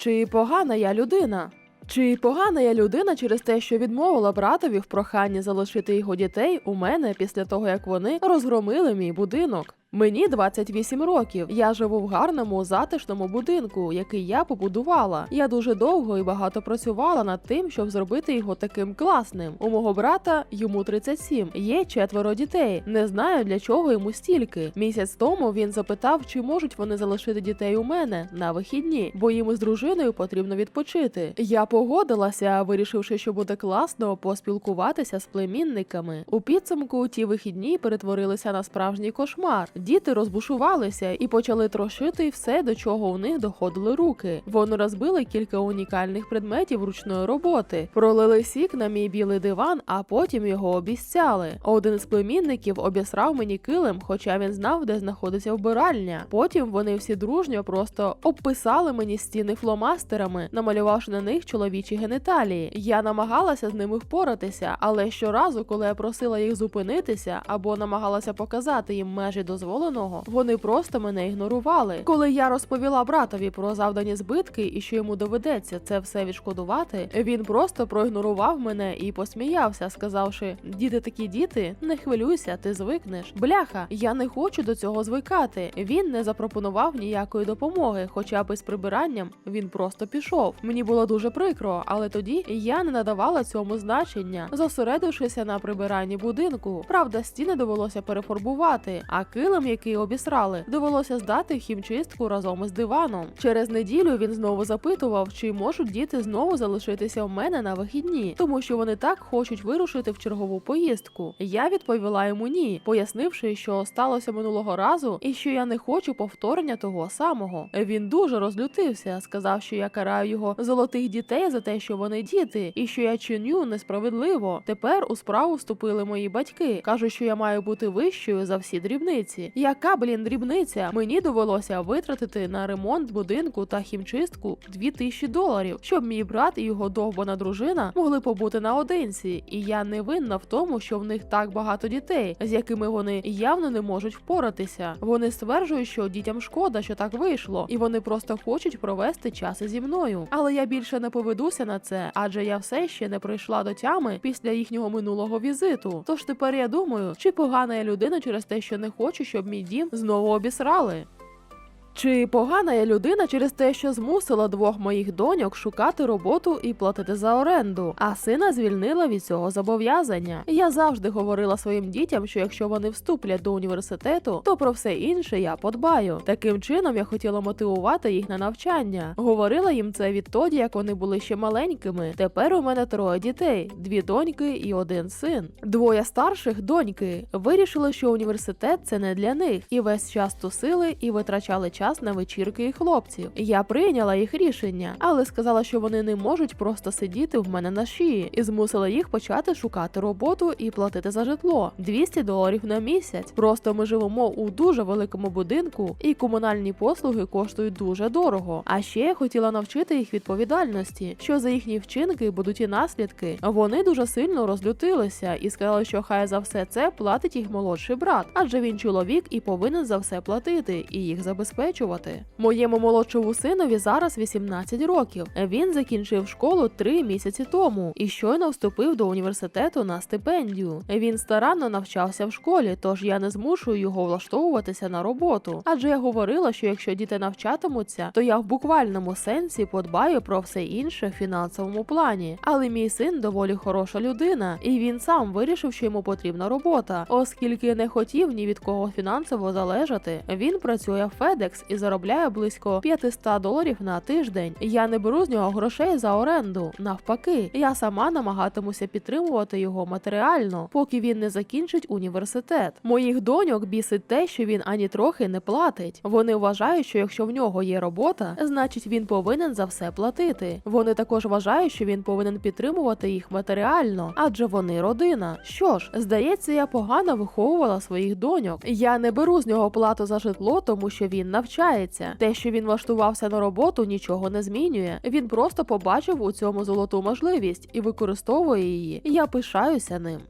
Чи погана я людина? Чи погана я людина через те, що відмовила братові в проханні залишити його дітей у мене після того, як вони розгромили мій будинок? Мені 28 років. Я живу в гарному затишному будинку, який я побудувала. Я дуже довго і багато працювала над тим, щоб зробити його таким класним. У мого брата йому 37, Є четверо дітей. Не знаю для чого йому стільки. Місяць тому він запитав, чи можуть вони залишити дітей у мене на вихідні, бо їм із дружиною потрібно відпочити. Я погодилася, вирішивши, що буде класно поспілкуватися з племінниками. У підсумку ті вихідні перетворилися на справжній кошмар. Діти розбушувалися і почали трошити все, до чого у них доходили руки. Вони розбили кілька унікальних предметів ручної роботи, пролили сік на мій білий диван, а потім його обіцяли. Один з племінників обісрав мені килим, хоча він знав, де знаходиться вбиральня. Потім вони всі дружньо просто обписали мені стіни фломастерами, намалювавши на них чоловічі геніталії. Я намагалася з ними впоратися, але щоразу, коли я просила їх зупинитися або намагалася показати їм межі дозволеного, вони просто мене ігнорували. Коли я розповіла братові про завдані збитки і що йому доведеться це все відшкодувати, він просто проігнорував мене і посміявся, сказавши: Діти такі діти, не хвилюйся, ти звикнеш. Бляха, я не хочу до цього звикати. Він не запропонував ніякої допомоги, хоча б із прибиранням він просто пішов. Мені було дуже прикро, але тоді я не надавала цьому значення, зосередившися на прибиранні будинку. Правда, стіни довелося перефарбувати, а килим, який обісрали, довелося здати хімчистку разом із диваном. Через неділю він знову запитував, чи можуть діти знову залишитися в мене на вихідні, тому що вони так хочуть вирушити в чергову поїздку. Я відповіла йому ні, пояснивши, що сталося минулого разу, і що я не хочу повторення того самого. Він дуже розлютився, сказав, що я караю його золотих дітей за те, що вони діти, і що я чиню несправедливо. Тепер у справу вступили мої батьки. кажуть, що я маю бути вищою за всі дрібниці. Яка блін дрібниця? Мені довелося витратити на ремонт будинку та хімчистку 2000 доларів, щоб мій брат і його довбана дружина могли побути наодинці. І я не винна в тому, що в них так багато дітей, з якими вони явно не можуть впоратися. Вони стверджують, що дітям шкода, що так вийшло, і вони просто хочуть провести час зі мною. Але я більше не поведуся на це, адже я все ще не прийшла до тями після їхнього минулого візиту. Тож тепер я думаю, чи погана я людина через те, що не хочу, щоб мій дім знову обісрали. Чи погана я людина через те, що змусила двох моїх доньок шукати роботу і платити за оренду, а сина звільнила від цього зобов'язання? Я завжди говорила своїм дітям, що якщо вони вступлять до університету, то про все інше я подбаю. Таким чином я хотіла мотивувати їх на навчання. Говорила їм це відтоді, як вони були ще маленькими. Тепер у мене троє дітей: дві доньки і один син. Двоє старших доньки вирішили, що університет це не для них, і весь час тусили і витрачали час на вечірки і хлопців. Я прийняла їх рішення, але сказала, що вони не можуть просто сидіти в мене на шиї, і змусила їх почати шукати роботу і платити за житло 200 доларів на місяць. Просто ми живемо у дуже великому будинку, і комунальні послуги коштують дуже дорого. А ще я хотіла навчити їх відповідальності, що за їхні вчинки будуть і наслідки. Вони дуже сильно розлютилися і сказали, що хай за все це платить їх молодший брат, адже він чоловік і повинен за все платити і їх забезпечувати. Моєму молодшому синові зараз 18 років. Він закінчив школу три місяці тому і щойно вступив до університету на стипендію. Він старанно навчався в школі, тож я не змушую його влаштовуватися на роботу. Адже я говорила, що якщо діти навчатимуться, то я в буквальному сенсі подбаю про все інше в фінансовому плані. Але мій син доволі хороша людина, і він сам вирішив, що йому потрібна робота, оскільки не хотів ні від кого фінансово залежати. Він працює в FedEx і заробляє близько 500 доларів на тиждень. Я не беру з нього грошей за оренду. Навпаки, я сама намагатимуся підтримувати його матеріально, поки він не закінчить університет. Моїх доньок бісить те, що він ані трохи не платить. Вони вважають, що якщо в нього є робота, значить він повинен за все платити. Вони також вважають, що він повинен підтримувати їх матеріально, адже вони родина. Що ж, здається, я погано виховувала своїх доньок. Я не беру з нього плату за житло, тому що він навчається. Те, що він влаштувався на роботу, нічого не змінює. Він просто побачив у цьому золоту можливість і використовує її. Я пишаюся ним.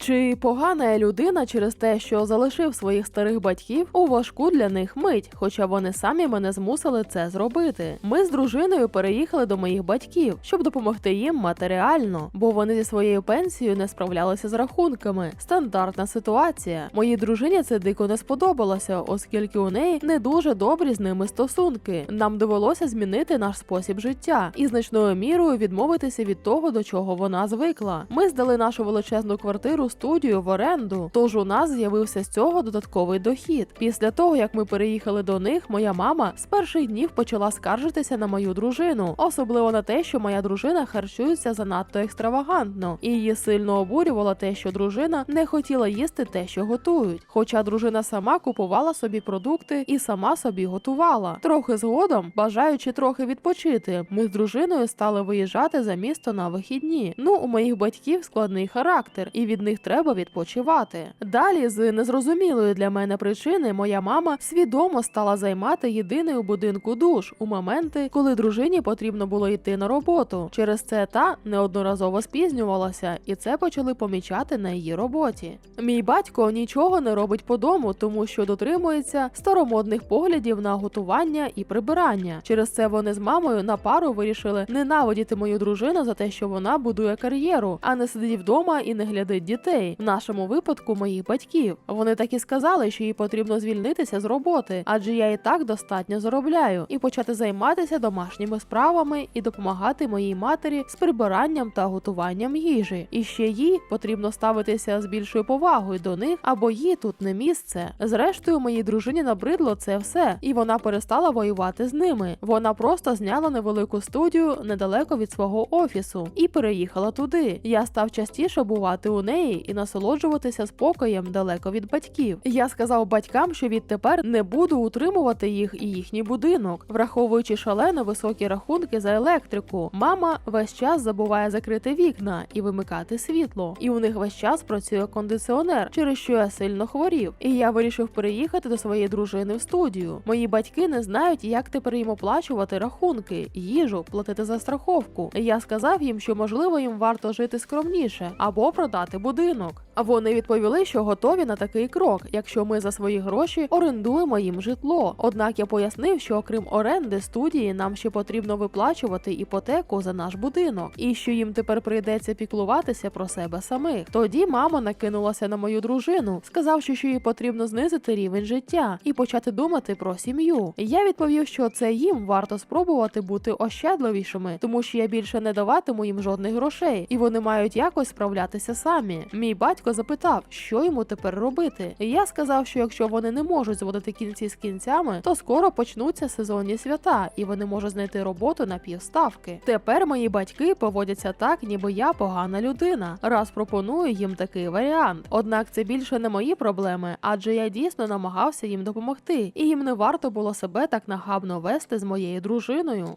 Чи погана я людина через те, що залишив своїх старих батьків у важку для них мить, хоча вони самі мене змусили це зробити. Ми з дружиною переїхали до моїх батьків, щоб допомогти їм матеріально, бо вони зі своєю пенсією не справлялися з рахунками. Стандартна ситуація. Моїй дружині це дико не сподобалося, оскільки у неї не дуже добрі з ними стосунки. Нам довелося змінити наш спосіб життя і значною мірою відмовитися від того, до чого вона звикла. Ми здали нашу величезну квартиру студію в оренду, тож у нас з'явився з цього додатковий дохід. Після того, як ми переїхали до них, моя мама з перших днів почала скаржитися на мою дружину, особливо на те, що моя дружина харчується занадто екстравагантно, і її сильно обурювало те, що дружина не хотіла їсти те, що готують. Хоча дружина сама купувала собі продукти і сама собі готувала. Трохи згодом, бажаючи трохи відпочити, ми з дружиною стали виїжджати за місто на вихідні. Ну, у моїх батьків складний характер, і від них треба відпочивати. Далі, з незрозумілої для мене причини, моя мама свідомо стала займати єдиний у будинку душ у моменти, коли дружині потрібно було йти на роботу. Через це та неодноразово спізнювалася, і це почали помічати на її роботі. Мій батько нічого не робить по дому, тому що дотримується старомодних поглядів на готування і прибирання. Через це вони з мамою на пару вирішили ненавидіти мою дружину за те, що вона будує кар'єру, а не сидить вдома і не глядить дітей. В нашому випадку моїх батьків. Вони так і сказали, що їй потрібно звільнитися з роботи, адже я і так достатньо заробляю, і почати займатися домашніми справами і допомагати моїй матері з прибиранням та готуванням їжі. І ще їй потрібно ставитися з більшою повагою до них, або їй тут не місце. Зрештою, моїй дружині набридло це все, і вона перестала воювати з ними. Вона просто зняла невелику студію недалеко від свого офісу і переїхала туди. Я став частіше бувати у неї і насолоджуватися спокоєм далеко від батьків. Я сказав батькам, що відтепер не буду утримувати їх і їхній будинок, враховуючи шалено високі рахунки за електрику. Мама весь час забуває закрити вікна і вимикати світло. І у них весь час працює кондиціонер, через що я сильно хворів. І я вирішив переїхати до своєї дружини в студію. Мої батьки не знають, як тепер їм оплачувати рахунки, їжу, платити за страховку. Я сказав їм, що можливо їм варто жити скромніше або продати будинок. А вони відповіли, що готові на такий крок, якщо ми за свої гроші орендуємо їм житло. Однак я пояснив, що окрім оренди студії нам ще потрібно виплачувати іпотеку за наш будинок, і що їм тепер прийдеться піклуватися про себе самих. Тоді мама накинулася на мою дружину, сказавши, що їй потрібно знизити рівень життя і почати думати про сім'ю. Я відповів, що це їм варто спробувати бути ощадливішими, тому що я більше не даватиму їм жодних грошей, і вони мають якось справлятися самі. Мій батько запитав, що йому тепер робити. Я сказав, що якщо вони не можуть зводити кінці з кінцями, то скоро почнуться сезонні свята, і вони можуть знайти роботу на півставки. Тепер мої батьки поводяться так, ніби я погана людина, раз пропоную їм такий варіант. Однак це більше не мої проблеми, адже я дійсно намагався їм допомогти, і їм не варто було себе так нахабно вести з моєю дружиною.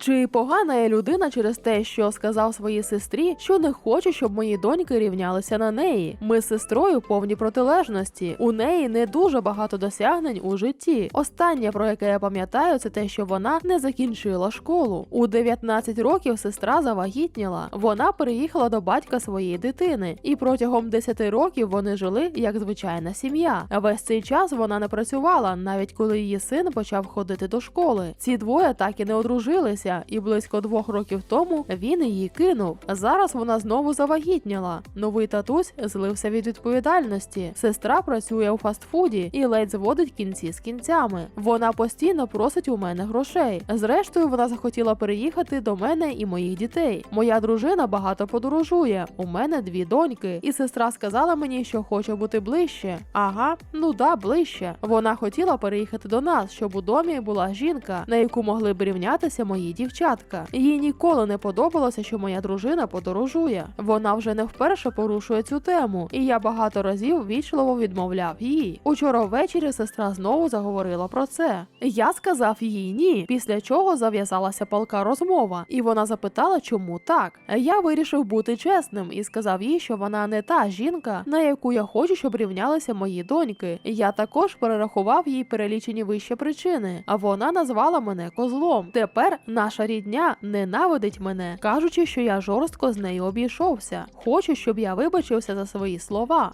Чи погана я людина через те, що сказав своїй сестрі, що не хочу, щоб мої доньки рівнялися на неї? Ми з сестрою повні протилежності. У неї не дуже багато досягнень у житті. Останнє, про яке я пам'ятаю, це те, що вона не закінчила школу. У 19 років сестра завагітніла. Вона переїхала до батька своєї дитини, і протягом 10 років вони жили як звичайна сім'я. Весь цей час вона не працювала, навіть коли її син почав ходити до школи. Ці двоє так і не одружилися і близько двох років тому він її кинув. Зараз вона знову завагітніла. Новий татусь злився від відповідальності. Сестра працює у фастфуді і ледь зводить кінці з кінцями. Вона постійно просить у мене грошей. Зрештою, вона захотіла переїхати до мене і моїх дітей. Моя дружина багато подорожує. У мене дві доньки, і сестра сказала мені, що хоче бути ближче. Ага, ну да, ближче. Вона хотіла переїхати до нас, щоб у домі була жінка, на яку могли б рівнятися мої дівчатка. Їй ніколи не подобалося, що моя дружина подорожує. Вона вже не вперше порушує цю тему, і я багато разів вічливо відмовляв їй. Учора ввечері сестра знову заговорила про це. Я сказав їй ні, після чого зав'язалася палка розмова, і вона запитала, чому так. Я вирішив бути чесним і сказав їй, що вона не та жінка, на яку я хочу, щоб рівнялися мої доньки. Я також перерахував їй перелічені вище причини, а вона назвала мене козлом. Тепер наш наша рідня ненавидить мене, кажучи, що я жорстко з нею обійшовся. Хочу, щоб я вибачився за свої слова.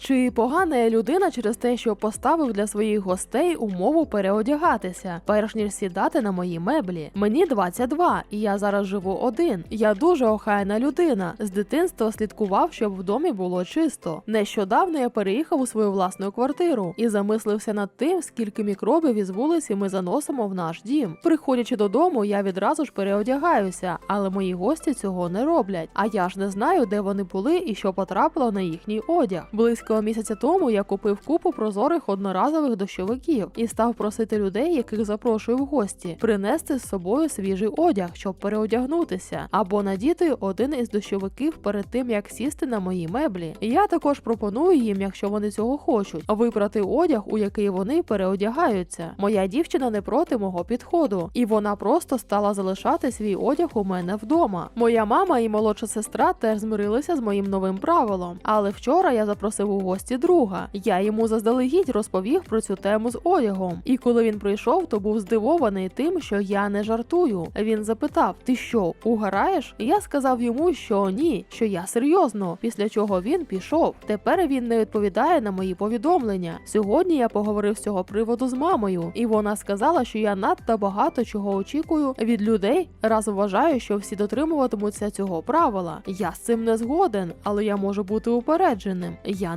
Чи погана я людина через те, що поставив для своїх гостей умову переодягатися, перш ніж сідати на мої меблі? Мені 22, і я зараз живу один. Я дуже охайна людина. З дитинства слідкував, щоб в домі було чисто. Нещодавно я переїхав у свою власну квартиру і замислився над тим, скільки мікробів із вулиці ми заносимо в наш дім. Приходячи додому, я відразу ж переодягаюся, але мої гості цього не роблять. А я ж не знаю, де вони були і що потрапило на їхній одяг. Близько місяця тому я купив купу прозорих одноразових дощовиків і став просити людей, яких запрошую в гості, принести з собою свіжий одяг, щоб переодягнутися, або надіти один із дощовиків перед тим, як сісти на мої меблі. Я також пропоную їм, якщо вони цього хочуть, вибрати одяг, у який вони переодягаються. Моя дівчина не проти мого підходу, і вона просто стала залишати свій одяг у мене вдома. Моя мама і молодша сестра теж змирилися з моїм новим правилом. Але вчора я запросив у гості друга. Я йому заздалегідь розповів про цю тему з одягом. І коли він прийшов, то був здивований тим, що я не жартую. Він запитав: Ти що, угораєш? І я сказав йому, що ні, що я серйозно. Після чого він пішов. Тепер він не відповідає на мої повідомлення. Сьогодні я поговорив з цього приводу з мамою, і вона сказала, що я надто багато чого очікую від людей, раз вважаю, що всі дотримуватимуться цього правила. Я з цим не згоден, але я можу бути упередженим. Я